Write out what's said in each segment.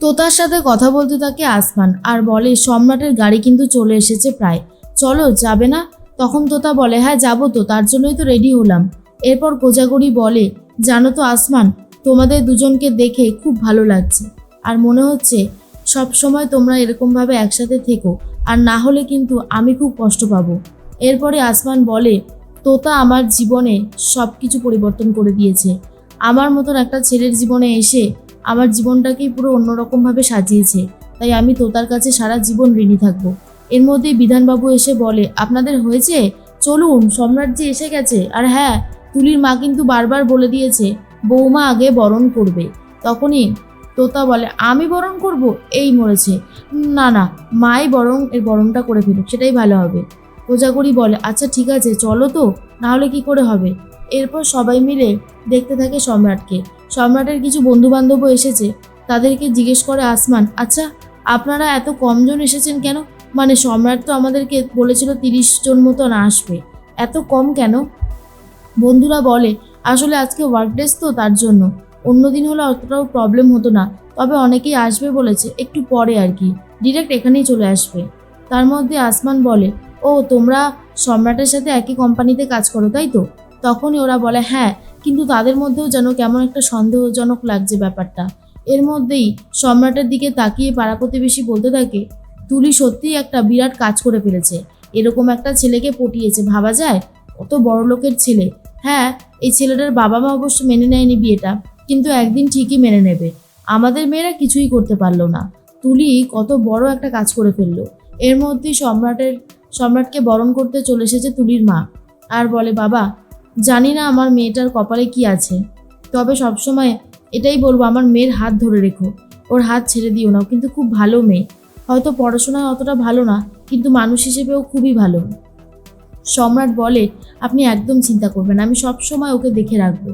তোতার সাথে কথা বলতে থাকে আসমান, আর বলে, সম্রাটের গাড়ি কিন্তু চলে এসেছে প্রায়। চলো, যাবে না? তখন তোতা বলে হ্যাঁ যাব তো, তার জন্যই তো রেডি হলাম। এরপর কোজাগরি বলে, জানো তো আসমান, তোমাদের দুজনকে দেখে খুব ভালো লাগছে। আর মনে হচ্ছে, সব সময় তোমরা এরকমভাবে একসাথে থেকো, আর না হলে কিন্তু আমি খুব কষ্ট পাবো। এরপরে আসমান বলে, তোতা আমার জীবনে সব কিছু পরিবর্তন করে দিয়েছে। আমার মতন একটা ছেলের জীবনে এসে আমার জীবনটাকেই পুরো অন্যরকমভাবে সাজিয়েছে। তাই আমি তোতার কাছে সারা জীবন ঋণী থাকব। এর মধ্যেই বিধানবাবু এসে বলে, আপনাদের হয়েছে? চলুন সম্রাট যে এসে গেছে। আর হ্যাঁ তুলির মা কিন্তু বারবার বলে দিয়েছে, বৌমা আগে বরণ করবে। তখনই তোতা বলে, আমি বরণ করব? এই মরেছে। না না, মাই বরং এর বরণটা করে ফেলুক, সেটাই ভালো হবে। কোজাগরি বলে আচ্ছা ঠিক আছে, চলো তো, নাহলে কি করে হবে? এরপর সবাই মিলে দেখতে থাকে সম্রাটকে। সম্রাটের কিছু বন্ধু বান্ধবও এসেছে। তাদেরকে জিজ্ঞেস করে আসমান আচ্ছা আপনারা এত কমজন এসেছেন কেন? মানে সম্রাট তো আমাদেরকে বলেছিল তিরিশ জন মতন আসবে। এত কম কেন? বন্ধুরা বলে, আসলে আজকে ওয়ার্ক ডেস তো তার জন্য। অন্যদিন হলে অতটাও প্রবলেম হতো না। তবে অনেকেই আসবে বলেছে, একটু পরে আর কি। ডিরেক্ট এখানেই চলে আসবে। তার মধ্যে আসমান বলে, ও, তোমরা সম্রাটের সাথে একই কোম্পানিতে কাজ করো, তাই তো? তখনই ওরা বলে হ্যাঁ কিন্তু তাদের মধ্যেও যেন কেমন একটা সন্দেহজনক লাগছে ব্যাপারটা। এর মধ্যেই সম্রাটের দিকে তাকিয়ে পাড়া প্রতিবেশী বলতে থাকে, তুলি সত্যিই একটা বিরাট কাজ করে ফেলেছে। এরকম একটা ছেলেকে পটিয়েছে, ভাবা যায়? অত বড় লোকের ছেলে। হ্যাঁ এই ছেলেটার বাবা মা অবশ্য মেনে নেয়নি বিয়েটা, কিন্তু একদিন ঠিকই মেনে নেবে। আমাদের মেয়েরা কিছুই করতে পারল না। তুলি কত বড় একটা কাজ করে ফেলল। এর মধ্যেই সম্রাটের, সম্রাটকে বরণ করতে চলে এসেছে তুলির মা। আর বলে, বাবা জানি না আমার মেয়েটার কপালে কি আছে। তবে সবসময় এটাই বলব, আমার মেয়ের হাত ধরে রেখো। ওর হাত ছেড়ে দিও না কিন্তু খুব ভালো মেয়ে। হয়তো পড়াশোনায় অতটা ভালো না, কিন্তু মানুষ হিসেবেও খুবই ভালো। সম্রাট বলে, আপনি একদম চিন্তা করবেন আমি সব সময় ওকে দেখে রাখব।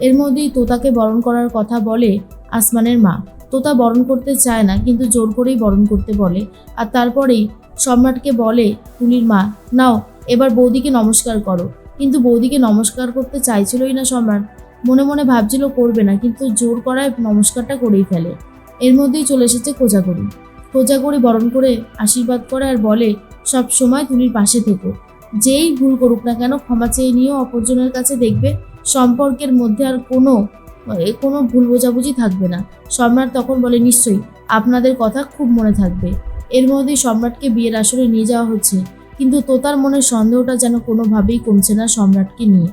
এর মধ্যেই তোতাকে বরণ করার কথা বলে আসমানের মা। তোতা বরণ করতে চায় না, কিন্তু জোর করেই বরণ করতে বলে। আর তারপরেই সম্রাটকে বলে তুলির মা, নাও, এবার বৌদিকে নমস্কার করো। কিন্তু বৌদিকে নমস্কার করতে চাইছিলই না সম্রাট মনে মনে ভাবছিল করবে না, কিন্তু জোর করায় নমস্কারটা করেই ফেলে। এর মধ্যেই চলে এসেছে কোজাগরি। কোজাগরি বরণ করে আশীর্বাদ করে আর বলে, সব সময় তুলির পাশে থেকো। যেই ভুল করুক না কেন ক্ষমা চেয়ে নিয়েও অপরজনের কাছে দেখবে, সম্পর্কের মধ্যে আর কোনো কোনো ভুল বোঝাবুঝি থাকবে না। সম্রাট তখন বলে, নিশ্চয়ই, আপনাদের কথা খুব মনে থাকবে। এর মধ্যেই সম্রাটকে বিয়ের আসরে নিয়ে যাওয়া হচ্ছে। কিন্তু তোতার মনের সন্দেহটা যেন কোনোভাবেই কমছে না সম্রাটকে নিয়ে।